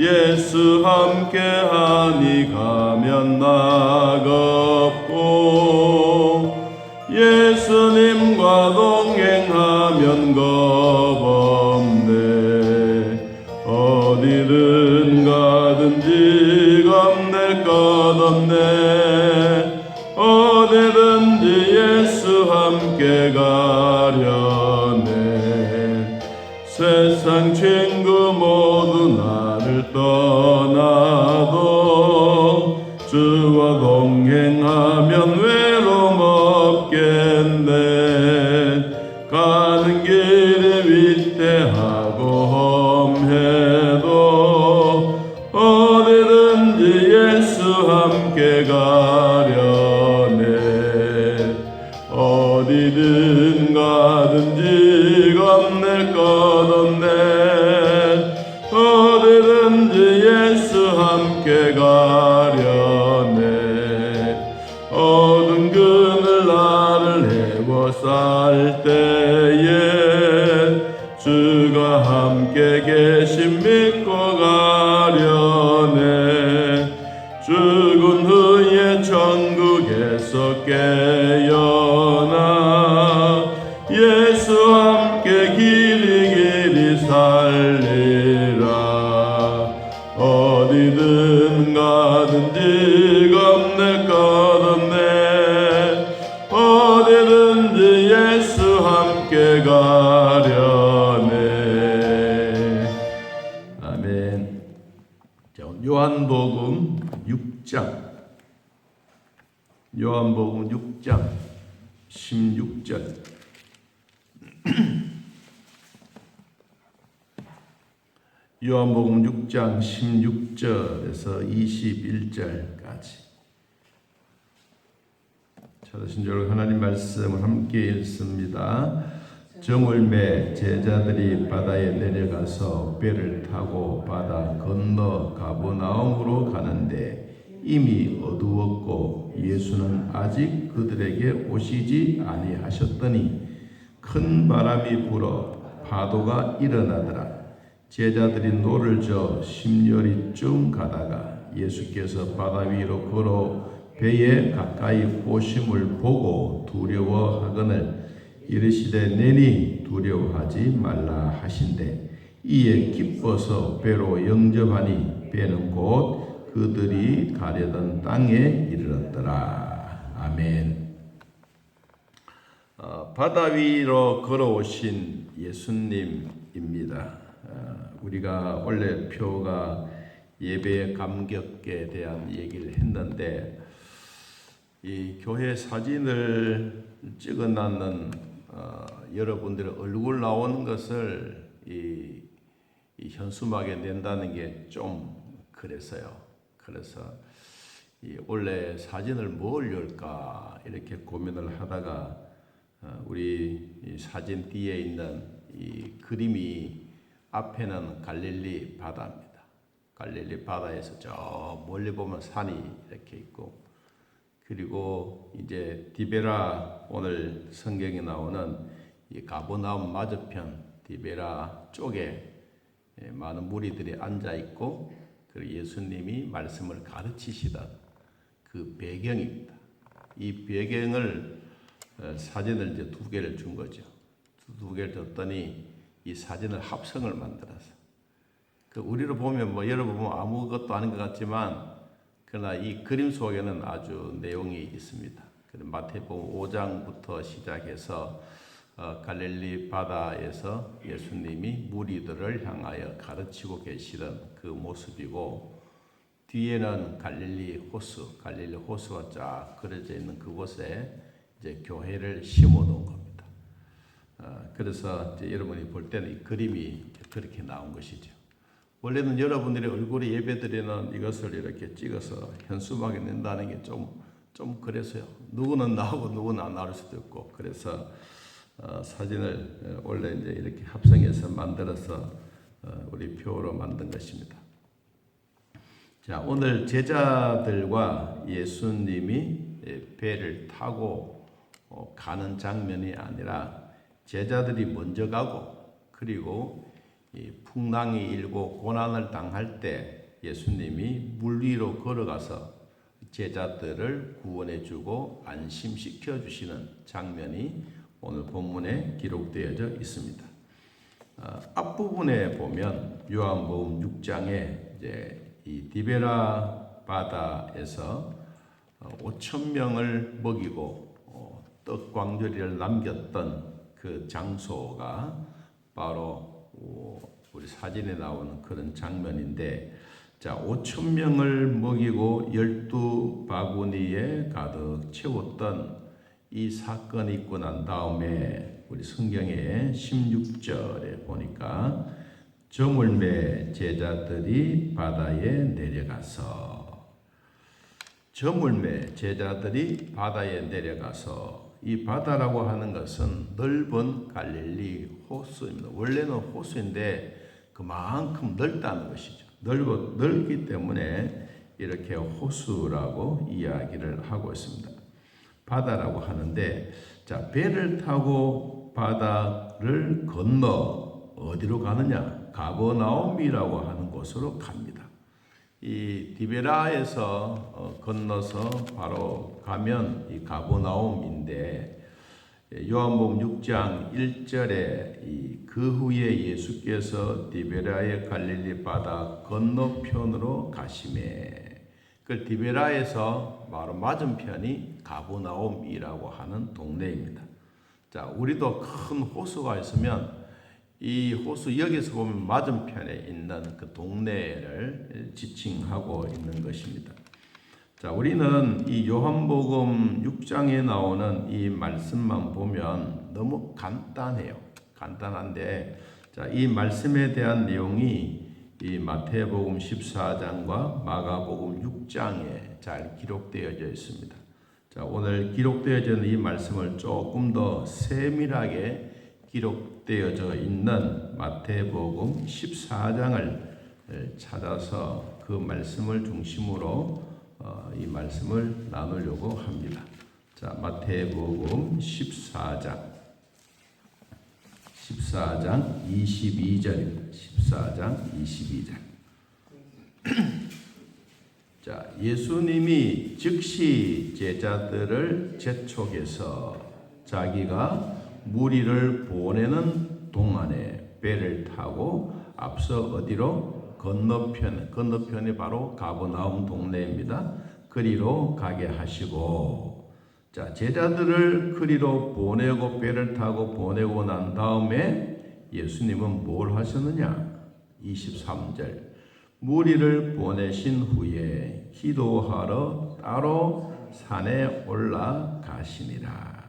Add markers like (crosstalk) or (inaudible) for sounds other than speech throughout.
예수 함께 하니 가면 나갑고 예수님과 동행하면 겁없네. 어디든 가든지 겁낼 것 없네. 어디든지 예수 함께 가려네. 세상 친 가는 길이 위태하고 험해도 어디든지 예수 함께 가 천국에서 깨어 요한복음 6장 16절에서 21절까지 찾으신 줄 하나님 말씀을 함께 읽습니다. 정월매 제자들이 바다에 내려가서 배를 타고 바다 건너 가보나움으로 가는데 이미 어두웠고 예수는 아직 그들에게 오시지 아니하셨더니 큰 바람이 불어 파도가 일어나더라. 제자들이 노를 저 심열이쯤 가다가 예수께서 바다 위로 걸어 배에 가까이 오심을 보고 두려워하거늘 이르시되 내니 두려워하지 말라 하신대 이에 기뻐서 배로 영접하니 배는 곧 그들이 가려던 땅에 이르렀더라 아멘. 어, 바다 위로 걸어오신 예수님입니다. 어, 우리가 원래 표가 예배의 감격에 대한 얘기를 했는데 이 교회 사진을 찍어놨는 어, 여러분들의 얼굴 나오는 것을 이, 이 현수막에 낸다는 게 좀 그래서요. 그래서 이 원래 사진을 뭘 열까 이렇게 고민을 하다가 어, 우리 이 사진 뒤에 있는 이 그림이 앞에는 갈릴리 바다입니다. 갈릴리 바다에서 저 멀리 보면 산이 이렇게 있고 그리고 이제 디베라 오늘 성경에 나오는 이 가버나움 맞은편 디베라 쪽에 예, 많은 무리들이 앉아 있고 그리고 예수님이 말씀을 가르치시던 그 배경입니다. 이 배경을 어, 사진을 이제 두 개를 준 거죠. 두, 두 개를 줬더니 이 사진을 합성을 만들어서 그 우리로 보면 뭐 여러분 보면 아무것도 아닌 것 같지만 그러나 이 그림 속에는 아주 내용이 있습니다. 마태복음 5장부터 시작해서 어, 갈릴리 바다에서 예수님이 무리들을 향하여 가르치고 계시던 그 모습이고 뒤에는 갈릴리 호수, 갈릴리 호수가 쫙 그려져 있는 그곳에 이제 교회를 심어 놓은 겁니다. 어, 그래서 여러분이 볼 때는 이 그림이 그렇게 나온 것이죠. 원래는 여러분들이 얼굴에 예배드리는 이것을 이렇게 찍어서 현수막에 낸다는 게 좀 좀 그래서요. 누구는 나오고 누구는 안 나올 수도 있고 그래서 어, 사진을 원래 이제 이렇게 합성해서 만들어서 어, 우리 표로 만든 것입니다. 자 오늘 제자들과 예수님이 예, 배를 타고 어, 가는 장면이 아니라 제자들이 먼저 가고 그리고 이 풍랑이 일고 고난을 당할 때 예수님이 물 위로 걸어가서 제자들을 구원해 주고 안심시켜 주시는 장면이 오늘 본문에 기록되어져 있습니다. 어, 앞부분에 보면 요한복음 6장에 이제 이 디베라 바다에서 5천 명을 먹이고 어, 떡 광주리를 남겼던 그 장소가 바로 어, 우리 사진에 나오는 그런 장면인데 자 5천 명을 먹이고 열두 바구니에 가득 채웠던 이 사건이 있고 난 다음에 우리 성경의 16절에 보니까 저물매 제자들이 바다에 내려가서 저물매 제자들이 바다에 내려가서 이 바다라고 하는 것은 넓은 갈릴리 호수입니다. 원래는 호수인데 그만큼 넓다는 것이죠. 넓어 넓기 때문에 이렇게 호수라고 이야기를 하고 있습니다. 바다라고 하는데 자 배를 타고 바다를 건너 어디로 가느냐? 가버나움이라고 하는 곳으로 갑니다. 이 디베라에서 어, 건너서 바로 가면 이 가버나움인데 예, 요한복음 6장 1절에 그 후에 예수께서 디베라의 갈릴리 바다 건너편으로 가심에 그 디베라에서 바로 맞은편이 가버나움이라고 하는 동네입니다. 자, 우리도 큰 호수가 있으면 이 호수 여기서 보면 맞은편에 있는 그 동네를 지칭하고 있는 것입니다. 자, 우리는 이 요한복음 6장에 나오는 이 말씀만 보면 너무 간단해요. 간단한데, 자, 이 말씀에 대한 내용이 이 마태복음 14장과 마가복음 6장에 잘 기록되어져 있습니다. 자, 오늘 기록되어져 이 말씀을 조금 더 세밀하게 기록되어져 있는 마태복음 14장을 찾아서 그 말씀을 중심으로 어, 이 말씀을 나누려고 합니다. 자, 마태복음 14장 14장 22절입니다. 14장 22절. 자, 예수님이 즉시 제자들을 재촉해서 자기가 무리를 보내는 동안에 배를 타고 앞서 어디로 건너편 건너편이 바로 가버나움 동네입니다. 그리로 가게 하시고 자 제자들을 그리로 보내고 배를 타고 보내고 난 다음에 예수님은 뭘 하셨느냐? 23절 무리를 보내신 후에 기도하러 따로 산에 올라가시니라.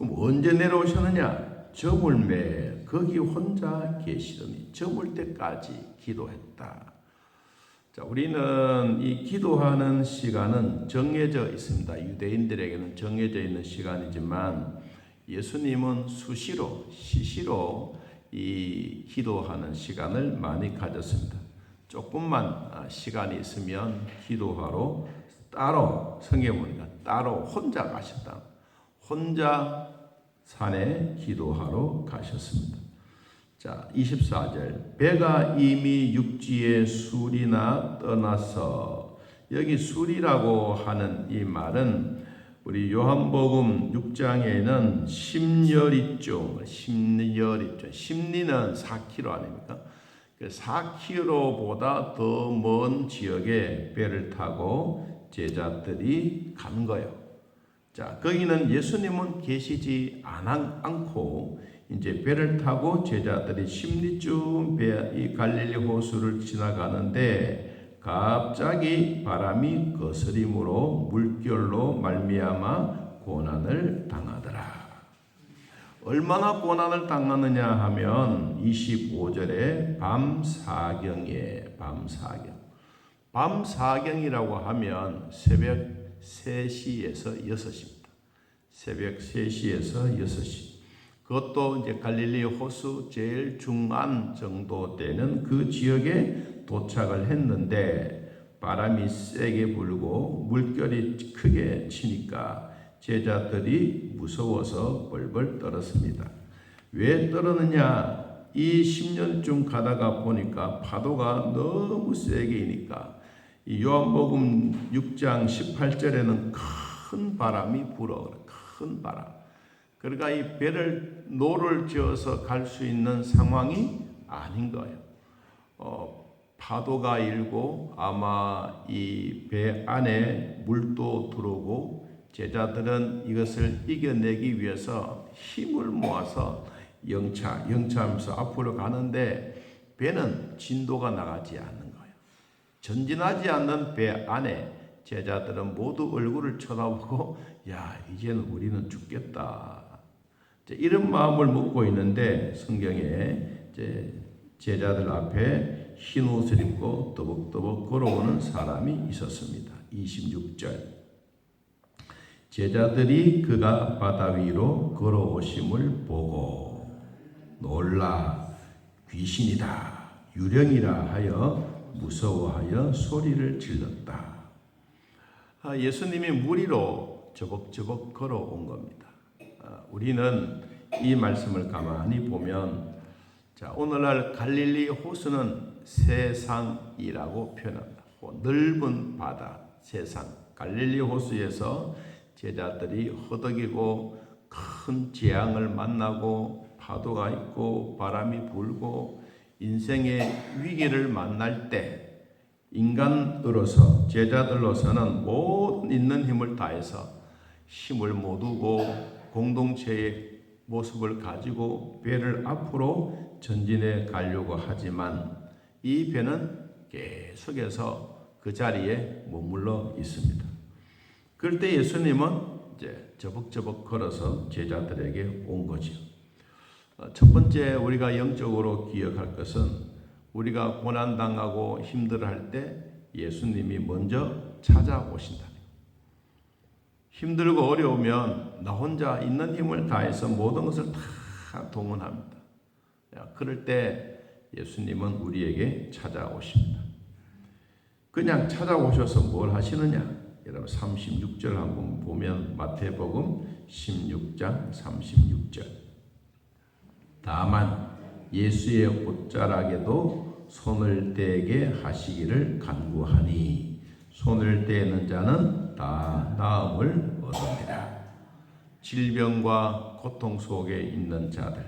그럼 언제 내려오셨느냐? 저물매 거기 혼자 계시더니 저물 때까지 기도했다. 자, 우리는 이 기도하는 시간은 정해져 있습니다. 유대인들에게는 정해져 있는 시간이지만 예수님은 수시로 시시로 이 기도하는 시간을 많이 가졌습니다. 조금만 시간이 있으면 기도하러 따로 성경 보니까 따로 혼자 가셨다. 혼자 산에 기도하러 가셨습니다. 자, 24절. 배가 이미 육지에 술이나 떠나서 여기 술이라고 하는 이 말은 우리 요한복음 6장에는 심열이중, 심열이중, 심리는 4km 아닙니까? 4km보다 더 먼 지역에 배를 타고 제자들이 간 거예요. 자, 거기는 예수님은 계시지 않고 이제 배를 타고 제자들이 심리쯤 이 갈릴리 호수를 지나가는데 갑자기 바람이 거스림으로 물결로 말미암아 고난을 당하더라. 얼마나 고난을 당하느냐 하면 25절에 밤 사경에 밤 사경. 밤 사경이라고 하면 새벽 3시에서 6시입니다. 새벽 3시에서 6시. 그것도 이제 갈릴리 호수 제일 중앙 정도 되는 그 지역에 도착을 했는데 바람이 세게 불고 물결이 크게 치니까 제자들이 무서워서 벌벌 떨었습니다. 왜 떨었느냐? 이 10년쯤 가다가 보니까 파도가 너무 세게 이니까 이 요한복음 6장 18절에는 큰 바람이 불어 큰 바람. 그러니까 이 배를 노를 지어서 갈 수 있는 상황이 아닌 거예요. 어, 파도가 일고 아마 이 배 안에 물도 들어오고 제자들은 이것을 이겨내기 위해서 힘을 모아서 영차 영차하면서 앞으로 가는데 배는 진도가 나가지 거예요. 전진하지 않는 배 안에 제자들은 모두 얼굴을 쳐다보고 야 이제는 우리는 죽겠다. 이런 마음을 먹고 있는데 성경에 제자들 앞에 흰 옷을 입고 또벅또벅 걸어오는 사람이 있었습니다. 26절. 제자들이 그가 바다 위로 걸어오심을 보고 놀라 귀신이다 유령이라 하여 무서워하여 소리를 질렀다. 아, 예수님이 물 위로 저벅저벅 걸어온 겁니다. 아, 우리는 이 말씀을 가만히 보면 자, 오늘날 갈릴리 호수는 세상이라고 표현합니다. 넓은 바다, 세상. 갈릴리 호수에서 제자들이 허덕이고 큰 재앙을 만나고 파도가 있고 바람이 불고 인생의 위기를 만날 때 인간으로서 제자들로서는 모든 있는 힘을 다해서 힘을 모두고 공동체의 모습을 가지고 배를 앞으로 전진해 가려고 하지만 이 배는 계속해서 그 자리에 머물러 있습니다. 그럴 때 예수님은 이제 저벅저벅 걸어서 제자들에게 온. 어, 첫 번째 우리가 영적으로 기억할 것은 우리가 고난 당하고 힘들어할 때 예수님이 먼저 찾아오신다. 힘들고 어려우면 나 혼자 있는 힘을 다해서 모든 것을 다 동원합니다. 그럴 때 예수님은 우리에게 찾아오십니다. 그냥 찾아오셔서 뭘 하시느냐? 여러분 36절 한번 보면 마태복음 16장 36절. 다만 예수의 옷자락에도 손을 대게 하시기를 간구하니 손을 대는 자는 다 나음을 얻으리라. 질병과 고통 속에 있는 자들,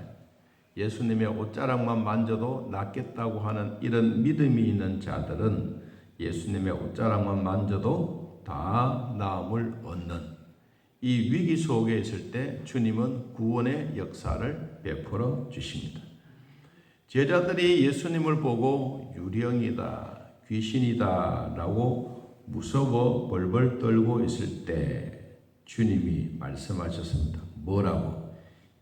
예수님의 옷자락만 만져도 낫겠다고 하는 이런 믿음이 있는 자들은 예수님의 옷자락만 만져도 다 나음을 얻는 이 위기 속에 있을 때 주님은 구원의 역사를 베풀어 주십니다. 제자들이 예수님을 보고 유령이다, 귀신이다 라고 무서워 벌벌 떨고 있을 때 주님이 말씀하셨습니다. 뭐라고?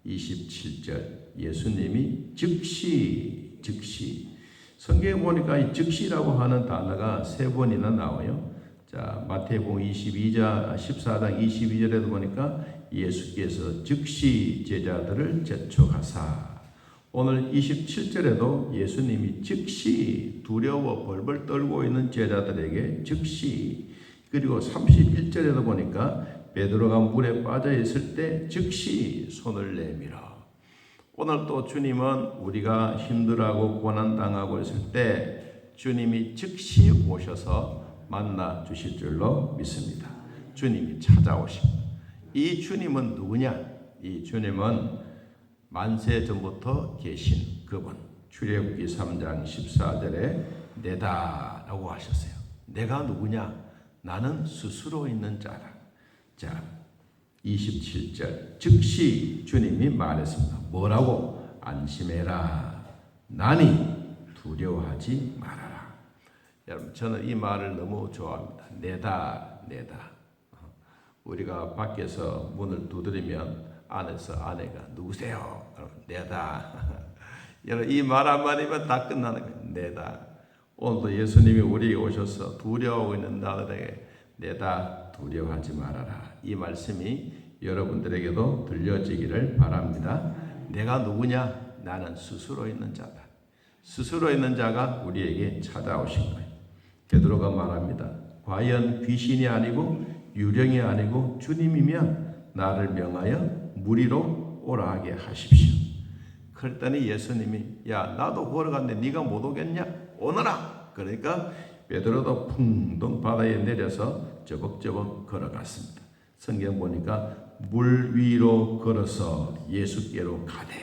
27절 예수님이 즉시 즉시 성경에 보니까 이 즉시라고 하는 단어가 세 번이나 나와요. 자, 마태복음 22장 14장 22절에도 보니까 예수께서 즉시 제자들을 재촉하사 오늘 27절에도 예수님이 즉시 두려워 벌벌 떨고 있는 제자들에게 즉시 그리고 31절에도 보니까 베드로가 물에 빠져 있을 때 즉시 손을 내밀어. 오늘 또 주님은 우리가 힘들어하고 고난 당하고 있을 때 주님이 즉시 오셔서 만나 주실 줄로 믿습니다. 주님이 찾아오십니다. 이 주님은 누구냐? 이 주님은 만세 전부터 계신 그분 출애굽기 3장 14절에 내다라고 하셨어요. 내가 누구냐? 나는 스스로 있는 자라. 자, 27절 즉시 주님이 말했습니다. 뭐라고? 안심해라. 나니 두려워하지 말아라. 여러분 저는 이 말을 너무 좋아합니다. 내다 내다. 우리가 밖에서 문을 두드리면 안에서 아내가 누구세요? 내다. (laughs) 여러분 이 말 한마디면 다 끝나는 거예요. 내다. 오늘도 예수님이 우리에게 오셔서 두려워하고 있는 나들에게 내다 두려워하지 말아라. 이 말씀이 여러분들에게도 들려지기를 바랍니다. 내가 누구냐? 나는 스스로 있는 자다. 스스로 있는 자가 우리에게 찾아오신 거예요. 베드로가 말합니다. 과연 귀신이 아니고 유령이 아니고 주님이면 나를 명하여 무리로 오라 하게 하십시오. 그랬더니 예수님이 야 나도 걸어갔는데 네가 못 오겠냐? 오너라. 그러니까 베드로도 풍덩 바다에 내려서 저벅저벅 걸어갔습니다. 성경 보니까 물 위로 걸어서 예수께로 가되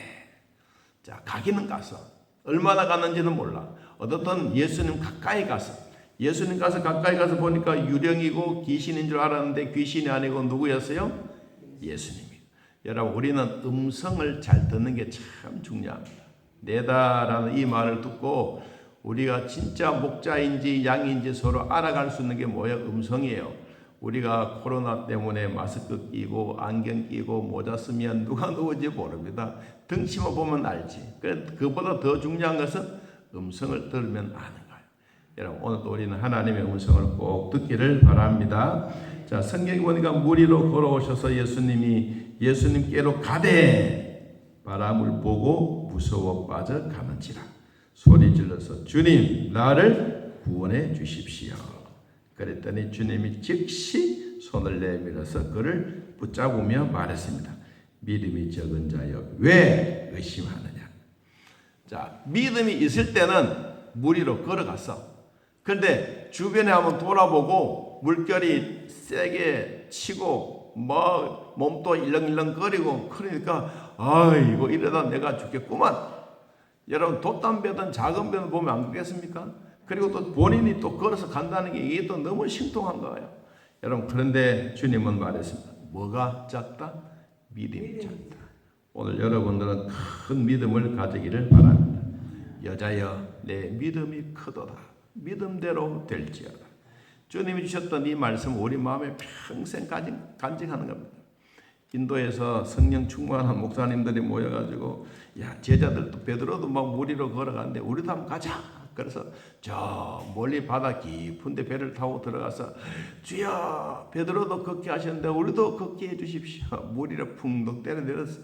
자 가기는 가서 얼마나 갔는지는 몰라. 어떻든 예수님 가까이 가서 예수님 가서 가까이 가서 보니까 유령이고 귀신인 줄 알았는데 귀신이 아니고 누구였어요? 예수님이. 여러분 우리는 음성을 잘 듣는 게 참 중요합니다. 내다라는 이 말을 듣고 우리가 진짜 목자인지 양인지 서로 알아갈 수 있는 게 뭐예요? 음성이에요. 우리가 코로나 때문에 마스크 끼고 안경 끼고 모자 쓰면 누가 누군지 모릅니다. 등치만 보면 알지. 그- 그보다 더 중요한 것은 음성을 들으면 아는. 여러분 오늘도 우리는 하나님의 음성을 꼭 듣기를 바랍니다. 자 성경에 보니까 무리로 걸어오셔서 예수님이 예수님께로 가되 바람을 보고 무서워 빠져 가는지라 소리 질러서 주님 나를 구원해 주십시오. 그랬더니 주님이 즉시 손을 내밀어서 그를 붙잡으며 말했습니다. 믿음이 적은 자여 왜 의심하느냐? 자, 믿음이 있을 때는 무리로 걸어갔어. 그런데 주변에 한번 돌아보고 물결이 세게 치고 뭐 몸도 일렁일렁거리고 그러니까 아이고 이러다 내가 죽겠구만. 여러분 돛담 배든 작은 배든 보면 안 그렇겠습니까? 그리고 또 본인이 또 걸어서 간다는 게 이게 또 너무 신통한 거예요. 여러분 그런데 주님은 말했습니다. 뭐가 작다? 믿음이 작다. 오늘 여러분들은 큰 믿음을 가지기를 바랍니다. 여자여 내 믿음이 크도다. 믿음대로 될지어다. 주님이 주셨던 이 말씀 우리 마음에 평생 간직, 간직하는 겁니다. 인도에서 성령 충만한 목사님들이 모여가지고 야 제자들도 베드로도 막 무리로 걸어가는데 우리도 한번 가자. 그래서 저 멀리 바다 깊은데 배를 타고 들어가서 주여 베드로도 걷게 하셨는데 우리도 걷게 해주십시오. 무리를 풍덩 때려 내렸어요.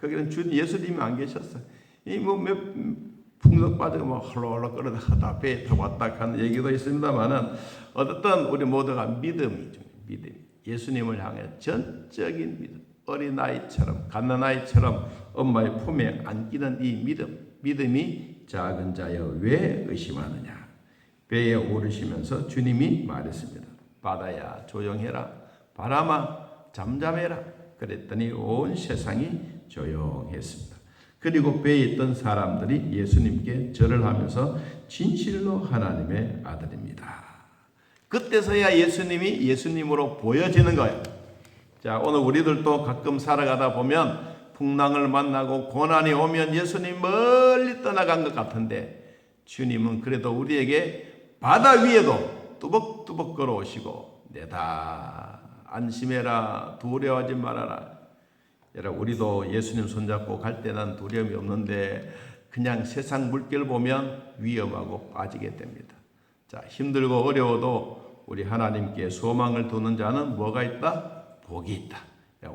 거기는 주 예수님이 안 계셨어요. 이뭐몇 풍덩 빠지고 막 헐렁헐렁 끌어다가 배에 타고 왔다 하는 얘기도 있습니다만은 어쨌든 우리 모두가 믿음이죠. 믿음. 예수님을 향해 전적인 믿음. 어린아이처럼 갓난아이처럼 엄마의 품에 안기는 이 믿음. 믿음이 작은 자여 왜 의심하느냐. 배에 오르시면서 주님이 말했습니다. 바다야 조용해라. 바람아 잠잠해라. 그랬더니 온 세상이 조용했습니다. 그리고 배에 있던 사람들이 예수님께 절을 하면서 진실로 하나님의 아들입니다. 그때서야 예수님이 예수님으로 보여지는 거예요. 자, 오늘 우리들도 가끔 살아가다 보면 풍랑을 만나고 고난이 오면 예수님 멀리 떠나간 것 같은데 주님은 그래도 우리에게 바다 위에도 뚜벅뚜벅 걸어오시고 내다 안심해라 두려워하지 말아라 여러분 우리도 예수님 손잡고 갈 때는 두려움이 없는데 그냥 세상 물결 보면 위험하고 빠지게 됩니다. 자 힘들고 어려워도 우리 하나님께 소망을 두는 자는 뭐가 있다? 복이 있다.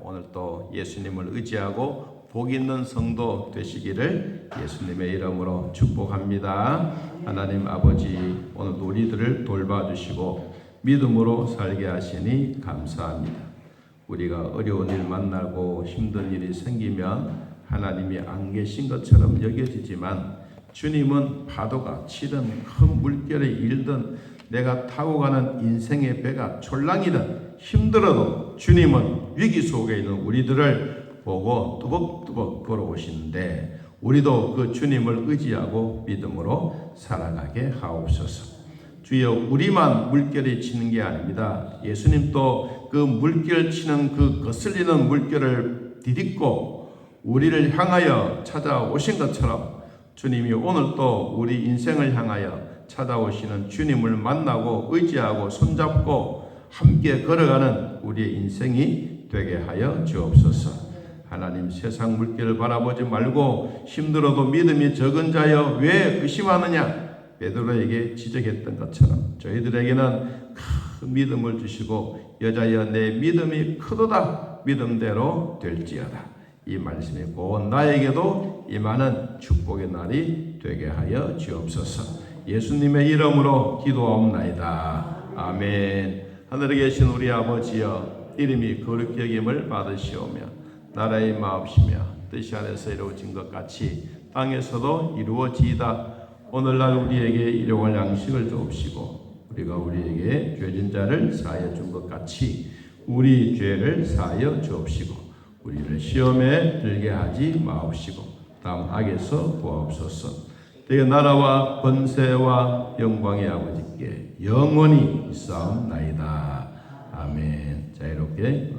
오늘 또 예수님을 의지하고 복 있는 성도 되시기를 예수님의 이름으로 축복합니다. 하나님 아버지 오늘 우리들을 돌봐주시고 믿음으로 살게 하시니 감사합니다. 우리가 어려운 일 만나고 힘든 일이 생기면 하나님이 안 계신 것처럼 여겨지지만 주님은 파도가 치든 큰 물결에 일든 내가 타고 가는 인생의 배가 촐랑이든 힘들어도 주님은 위기 속에 있는 우리들을 보고 뚜벅뚜벅 걸어오시는데 우리도 그 주님을 의지하고 믿음으로 살아가게 하옵소서. 주여 우리만 물결이 치는 게 아닙니다. 예수님도 그 물결 치는 그 거슬리는 물결을 디딛고 우리를 향하여 찾아오신 것처럼 주님이 오늘 또 우리 인생을 향하여 찾아오시는 주님을 만나고 의지하고 손잡고 함께 걸어가는 우리의 인생이 되게 하여 주옵소서. 하나님 세상 물결을 바라보지 말고 힘들어도 믿음이 적은 자여 왜 의심하느냐? 베드로에게 지적했던 것처럼 저희들에게는 큰 믿음을 주시고 여자여 내 믿음이 크도다 믿음대로 될지어다 이 말씀이 곧 나에게도 임하는 축복의 날이 되게 하여 주옵소서 예수님의 이름으로 기도하옵나이다. 아멘. 하늘에 계신 우리 아버지여 이름이 거룩히 여김을 받으시오며 나라의 마옵시며 뜻이 안에서 이루어진 것 같이 땅에서도 이루어지이다. 오늘날 우리에게 일용할 양식을 주옵시고 우리가 우리에게 죄진 자를 사하여 준 것 같이 우리 죄를 사하여 주옵시고 우리를 시험에 들게 하지 마옵시고 다음 악에서 구하옵소서. 내 나라와 권세와 영광의 아버지께 영원히 있사옵나이다. 아멘. 자 이렇게 드리겠습니다.